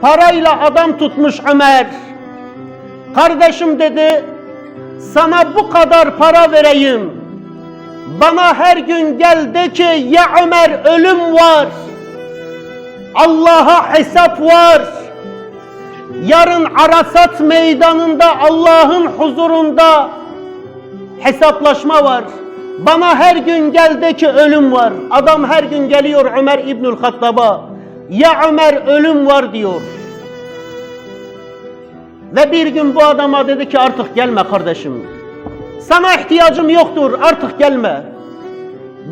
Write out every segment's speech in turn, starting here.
parayla adam tutmuş Ömer. Kardeşim dedi, sana bu kadar para vereyim. Bana her gün gel de ki ya Ömer ölüm var. Allah'a hesap var. Yarın Arasat meydanında Allah'ın huzurunda hesaplaşma var. Bana her gün gel ki ölüm var. Adam her gün geliyor Ömer İbnül Hattab'a. Ya Ömer ölüm var diyor. Ve bir gün bu adama dedi ki artık gelme kardeşim. Sana ihtiyacım yoktur artık gelme.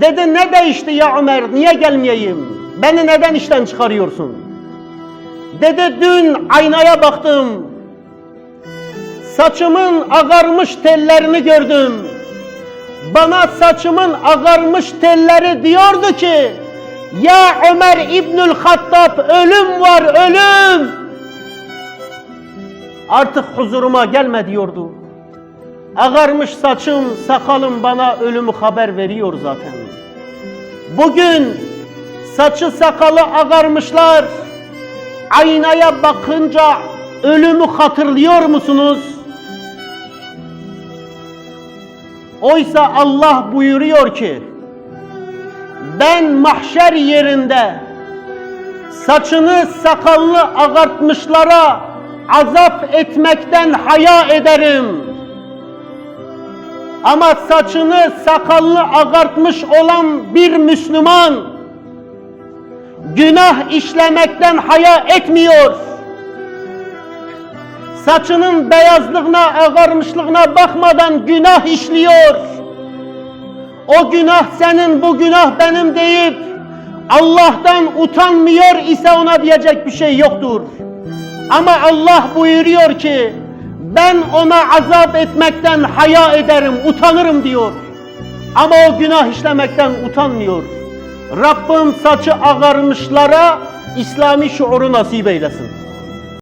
Dedi ne değişti ya Ömer niye gelmeyeyim? Beni neden işten çıkarıyorsun? Dedi dün aynaya baktım. Saçımın ağarmış tellerini gördüm. Bana saçımın ağarmış telleri diyordu ki Ya Ömer İbnül Hattab ölüm var ölüm. Artık huzuruma gelme diyordu. Ağarmış saçım, sakalım bana ölümü haber veriyor zaten. Bugün saçı sakalı ağarmışlar. Aynaya bakınca ölümü hatırlıyor musunuz? Oysa Allah buyuruyor ki ben mahşer yerinde saçını sakallı ağartmışlara azap etmekten haya ederim. Ama saçını sakallı ağartmış olan bir Müslüman günah işlemekten haya etmiyor. Saçının beyazlığına, ağarmışlığına bakmadan günah işliyor. O günah senin, bu günah benim deyip Allah'tan utanmıyor ise ona diyecek bir şey yoktur. Ama Allah buyuruyor ki ben ona azap etmekten haya ederim, utanırım diyor. Ama o günah işlemekten utanmıyor. Rabbim saçı ağarmışlara İslami şuuru nasip eylesin.